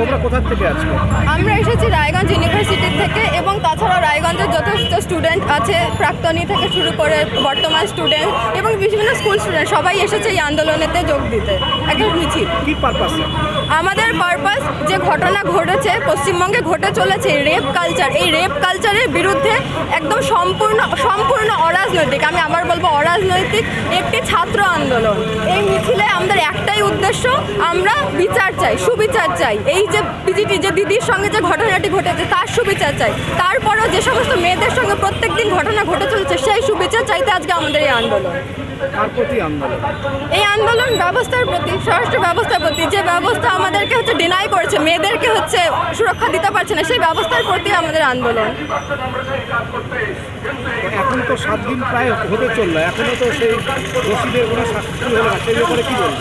তোমরা কোথা থেকে আছো আমরা এসেছি রায়গঞ্জ ইউনিভার্সিটি থেকে এবং তাছাড়া রায়গঞ্জের যথেষ্ট স্টুডেন্ট আছে প্রাক্তনী থেকে শুরু করে বর্তমান স্টুডেন্ট এবং বিভিন্ন স্কুল স্টুডেন্ট সবাই এসেছে এই আন্দোলনেতে যোগ দিতে। একটা মিছিল। কি পারপাসে আমাদের পারপাস যে ঘটনা ঘটেছে পশ্চিমবঙ্গে ঘটে চলেছে রেপ কালচার এই রেপ কালচারের বিরুদ্ধে একদম সম্পূর্ণ সম্পূর্ণ অরাজনৈতিক আমি আবার বলব অরাজনৈতিক একটি ছাত্র আন্দোলন। এই মিছিলে আমাদের একটাই উদ্দেশ্য আমরা বিচার চাই সুবিচার চাই। এই যে পিজিটি যে দিদির সঙ্গে যে ঘটনাটি ঘটেছে তার সুবিচার চাই। তারপরেও যে সমস্ত মেয়েদের সঙ্গে প্রত্যেক দিন ঘটনা ঘটে চলেছে সেই সুবিচার চাইতে আজকে আমাদের এই আন্দোলন। এই আন্দোলন ব্যবস্থার প্রতি স্বরাষ্ট্র ব্যবস্থার প্রতি যে ব্যবস্থা আমাদেরকে হচ্ছে ডিনাই করছে মেয়েদেরকে হচ্ছে সুরক্ষা দিতে পারছে না সেই ব্যবস্থার প্রতি আমাদের আন্দোলন। এখন তো সাত দিন প্রায় হতে চলল এখনও তো সেই দোষীদের কোনো শাস্তি হলো না সেই ব্যাপারে কি বলব?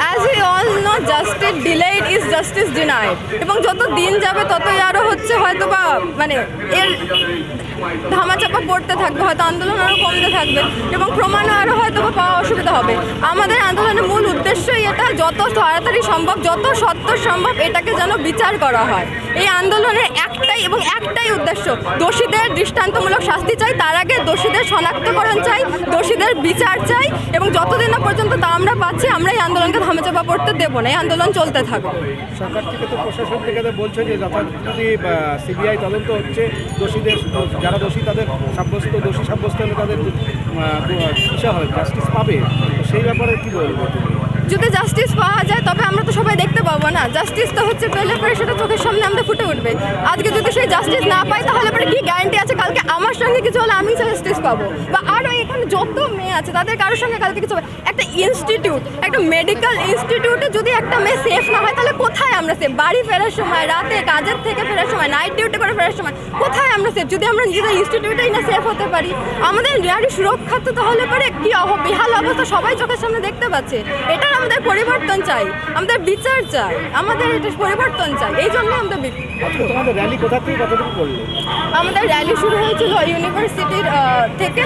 As we all know justice is justice denied এবং যত দিন যাবে, ততই আরও হচ্ছে হয়তো বা মানে এর ধামাচাপা পড়তে থাকবে, হয়তো আন্দোলন আরও কমতে থাকবে, এবং প্রমাণও আরও হয়তো বা পাওয়া অসুবিধা হবে। আমাদের আন্দোলনের মূল উদ্দেশ্যই এটা, যত তাড়াতাড়ি সম্ভব, যত সত্তর সম্ভব এটাকে যেন বিচার করা হয়। এই আন্দোলনের একটাই এবং একটাই উদ্দেশ্য, দোষীদের দৃষ্টান্তমূলক শাস্তি চাই, তার আগে দোষীদের শনাক্তকরণ চাই, দোষীদের বিচার চাই, এবং যতদিন না পর্যন্ত তা আমরা পাচ্ছি, আমরা এই আন্দোলনকে ধামাচাপা পড়তে দেবো না এই আন্দোলন চলতে থাকবে সরকার থেকে তো প্রশাসন থেকে তো বলছে যে যথাযথ যদি সিবিআই তদন্ত হচ্ছে দোষীদের যারা দোষী তাদের সাব্যস্ত দোষী সাব্যস্ত হলে তাদের ইচ্ছা হয় জাস্টিস পাবে। সেই ব্যাপারে কি বলব যদি জাস্টিস পাওয়া যায় তবে আমরা তো সবাই দেখতে পাবো না। জাস্টিস তো হচ্ছে পেলে পরে সেটা চোখের সামনে আমাদের ফুটে উঠবে। আজকে যদি সেই জাস্টিস না পাই তাহলে পরে কি গ্যারান্টি আছে? কালকে আমার সঙ্গে কিছু হলে আমি জাস্টিস পাবো। বা আরও যত মেয়ে আছে তাদের কারোর সঙ্গে কালকে কিছু হবে একটা ইনস্টিটিউট একটা মেডিকেল ইনস্টিটিউটে যদি একটা মেয়ে সেফ না হয় তাহলে কোথায় আমরা সেফ বাড়ি ফেরার সময় রাতে কাজের থেকে ফেরার সময় নাইট ডিউটি করে ফেরার সময় কোথায় আমরা সেফ যদি আমরা নিজেদের ইনস্টিটিউটেই না সেফ হতে পারি আমাদের নারী সুরক্ষা তো তাহলে পরে কি বেহাল অবস্থা সবাই চোখের সামনে দেখতে পাচ্ছে। এটার আমাদের পরিবর্তন চাই আমাদের বিচার চাই আমাদের এটা পরিবর্তন চাই এই জন্য আমাদের তোমাদের র্যালি কোথা থেকে কতটুকু করল? আমাদের র্যালি শুরু হয়েছিল ইউনিভার্সিটির থেকে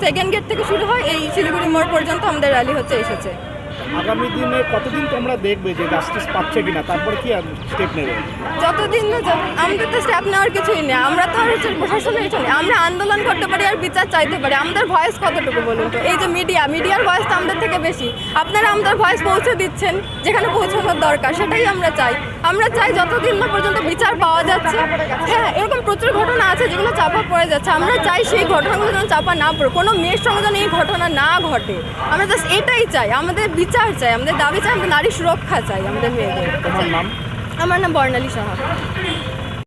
সেকেন্ড গেট থেকে শুরু হয় এই শিলিগুড়ি মোড় পর্যন্ত আমাদের র্যালি হচ্ছে এসেছে। আগামী দিনে কতদিন তোমরা দেখবে যে জাস্টিস পাচ্ছে কিনা? তারপরে কি স্টেপ নেবে? যতদিন না যাব আমাদের তো স্টেপ নেওয়ার কিছুই নেই। আমরা তো আর প্রশাসনের নেই। আমরা আন্দোলন করতে পারি আর বিচার চাইতে পারি। আমাদের ভয়েস কতটুকু বলুন তো? এই যে মিডিয়া মিডিয়ার ভয়েস তো আমাদের থেকে বেশি। আপনারা আমাদের ভয়েস পৌঁছে দিচ্ছেন, যেখানে পৌঁছানোর দরকার, সেটাই আমরা চাই। আমরা চাই যতদিন না পর্যন্ত বিচার পাওয়া যাচ্ছে হ্যাঁ এরকম প্রচুর ঘটনা আছে যেগুলো চাপা পড়ে যাচ্ছে। আমরা চাই সেই ঘটনাগুলো যেন চাপা না পড়ে। কোনো মেয়ের সঙ্গে যেন এই ঘটনা না ঘটে। আমরা জাস্ট এটাই চাই। আমাদের বিচার চাই আমাদের দাবি চাই আমাদের নারী সুরক্ষা চাই আমাদের মেয়েদের। আমার নাম বর্ণালী সাহা।